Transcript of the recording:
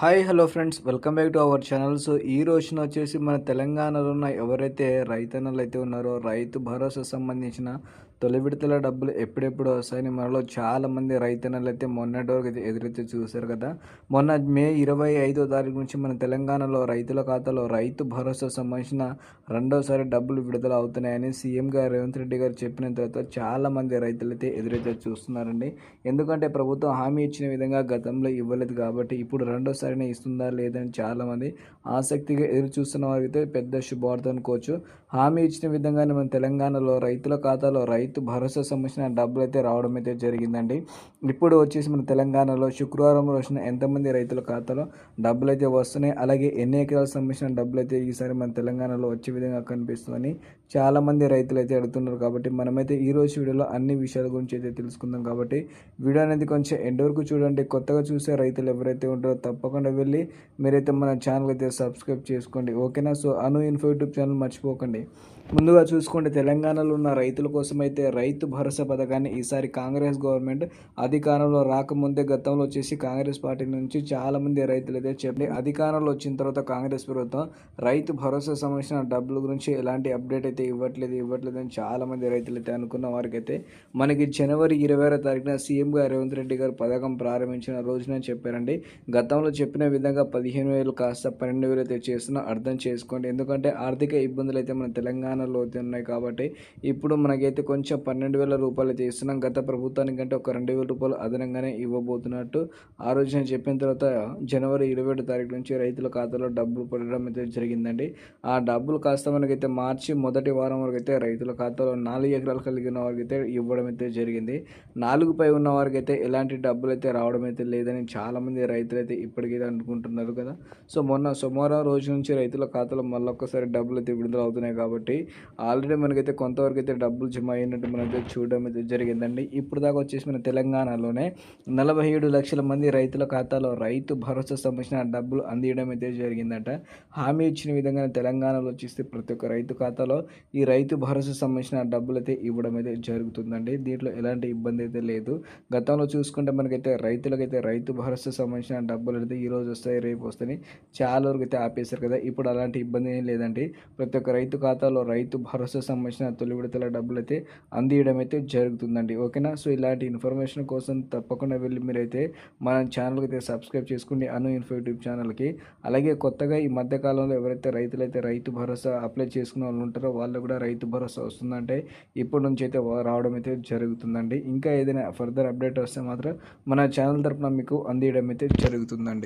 Hi hello friends. Welcome back to our channel. So ఈ రోజున వచ్చేసి మన తెలంగాణలో ఉన్న ఎవరైతే రైతన్నలు అయితే ఉన్నారో రైతు భరోసా సంబంధించిన తొలి విడతల డబ్బులు ఎప్పుడెప్పుడు వస్తాయని మనలో చాలామంది రైతన్నలు అయితే మొన్నటి వరకు అయితే ఎదురైతే చూశారు కదా. మొన్న మే ఇరవై ఐదో తారీఖు నుంచి మన తెలంగాణలో రైతుల ఖాతాలో రైతు భరోసా సంబంధించిన రెండోసారి డబ్బులు విడుదల అవుతున్నాయని సీఎం గారు రేవంత్ రెడ్డి గారు చెప్పిన తర్వాత చాలామంది రైతులు అయితే ఎదురైతే చూస్తున్నారండి. ఎందుకంటే ప్రభుత్వం హామీ ఇచ్చిన విధంగా గతంలో ఇవ్వలేదు కాబట్టి ఇప్పుడు సరైన ఇస్తుందా లేదని చాలామంది ఆసక్తిగా ఎదురు చూస్తున్న వారికి పెద్ద శుభవార్త అనుకోవచ్చు. హామీ ఇచ్చిన విధంగానే మన తెలంగాణలో రైతుల ఖాతాలో రైతు భరోసా సంబంధించిన డబ్బులు అయితే రావడం అయితే జరిగిందండి. ఇప్పుడు వచ్చేసి మన తెలంగాణలో శుక్రవారం రోజున ఎంతమంది రైతుల ఖాతాలో డబ్బులు అయితే వస్తున్నాయి అలాగే ఎన్ని ఎకరాలకు సంబంధించిన డబ్బులు అయితే ఈసారి మన తెలంగాణలో వచ్చే విధంగా కనిపిస్తుందని చాలామంది రైతులు అయితే అడుగుతున్నారు. కాబట్టి మనమైతే ఈ రోజు వీడియోలో అన్ని విషయాల గురించి అయితే తెలుసుకుందాం. కాబట్టి వీడియో అనేది కొంచెం ఎండ్ వరకు చూడండి. కొత్తగా చూసే రైతులు ఎవరైతే ఉంటారో తప్పకుండా వెళ్ళి మీరైతే మన ఛానల్ అయితే సబ్స్క్రైబ్ చేసుకోండి. ఓకేనా? So Anu info YouTube channel మర్చిపోకండి. ముందుగా చూసుకోండి తెలంగాణలో ఉన్న రైతుల కోసం అయితే రైతు భరోసా పథకాన్ని ఈసారి కాంగ్రెస్ గవర్నమెంట్ అధికారంలో రాకముందే గతంలో వచ్చేసి కాంగ్రెస్ పార్టీ నుంచి చాలామంది రైతులు అయితే చెప్పి అధికారంలో వచ్చిన తర్వాత కాంగ్రెస్ ప్రభుత్వం రైతు భరోసా సంబంధించిన డబ్బుల గురించి ఎలాంటి అప్డేట్ అయితే ఇవ్వట్లేదు ఇవ్వట్లేదు అని చాలామంది రైతులు అయితే అనుకున్న వారికైతే మనకి జనవరి ఇరవై ఆరో తారీఖున సీఎం రేవంత్ రెడ్డి గారు పథకం ప్రారంభించిన రోజున చెప్పారండి. గతంలో చెప్పిన విధంగా పదిహేను వేలు కాస్త పన్నెండు వేలు అయితే చేస్తున్నా అర్థం చేసుకోండి. ఎందుకంటే ఆర్థిక ఇబ్బందులు అయితే మన తెలంగాణలో అయితే ఉన్నాయి కాబట్టి ఇప్పుడు మనకైతే కొంచెం పన్నెండు వేల రూపాయలు అయితే ఇస్తున్నాం గత ప్రభుత్వానికంటే ఒక రెండు వేల రూపాయలు అదనంగానే ఇవ్వబోతున్నట్టు ఆ రోజున చెప్పిన తర్వాత జనవరి ఇరవై ఏడు తారీఖు నుంచి రైతుల ఖాతాలో డబ్బులు పడడం అయితే జరిగిందండి. ఆ డబ్బులు కాస్త మనకైతే మార్చి మొదటి వారం వరకు అయితే రైతుల ఖాతాలో నాలుగు ఎకరాలు కలిగిన వారికి అయితే ఇవ్వడం అయితే జరిగింది. నాలుగు పై ఉన్న వారికి అయితే ఎలాంటి డబ్బులు అయితే రావడం అయితే లేదని చాలామంది రైతులు అయితే ఇప్పటికైతే అనుకుంటున్నారు కదా. సో మొన్న సోమవారం రోజు నుంచి రైతుల ఖాతాలో మళ్ళొక్కసారి డబ్బులు అయితే విడుదల అవుతున్నాయి కాబట్టి ఆల్రెడీ మనకైతే కొంతవరకు అయితే డబ్బులు జమ అయినట్టు మనకైతే చూడడం అయితే జరిగిందండి. ఇప్పుడు దాకా వచ్చేసి మన తెలంగాణలోనే నలభై ఏడు లక్షల మంది రైతుల ఖాతాలో రైతు భరోసా సంబంధించిన డబ్బులు అందియడం అయితే జరిగిందట. హామీ ఇచ్చిన విధంగా తెలంగాణలో వచ్చేస్తే ప్రతి ఒక్క రైతు ఖాతాలో ఈ రైతు భరోసా సంబంధించిన డబ్బులు అయితే ఇవ్వడం అయితే జరుగుతుందండి. దీంట్లో ఎలాంటి ఇబ్బంది అయితే లేదు. గతంలో చూసుకుంటే మనకైతే రైతులకైతే రైతు భరోసా సంబంధించిన డబ్బులు అయితే ఈరోజు వస్తాయి రేపు వస్తాయి చాలా వరకు అయితే ఆపేశారు కదా. ఇప్పుడు అలాంటి ఇబ్బంది ఏం లేదండి. ప్రతి ఒక్క రైతు ఖాతాలో రైతు భరోసా సంబంధించిన తొలి విడతల డబ్బులు అయితే అందియడం అయితే జరుగుతుందండి. ఓకేనా? సో ఇలాంటి ఇన్ఫర్మేషన్ కోసం తప్పకుండా వెళ్ళి మీరైతే మన ఛానల్కి అయితే సబ్స్క్రైబ్ చేసుకోండి. అను ఇన్ఫో యూట్యూబ్ ఛానల్కి. అలాగే కొత్తగా ఈ మధ్యకాలంలో ఎవరైతే రైతులైతే రైతు భరోసా అప్లై చేసుకున్న వాళ్ళు ఉంటారో వాళ్ళు కూడా రైతు భరోసా వస్తుందంటే ఇప్పటి నుంచి అయితే రావడం అయితే జరుగుతుందండి. ఇంకా ఏదైనా ఫర్దర్ అప్డేట్ వస్తే మాత్రం మన ఛానల్ తరఫున మీకు అందియడం అయితే జరుగుతుందండి.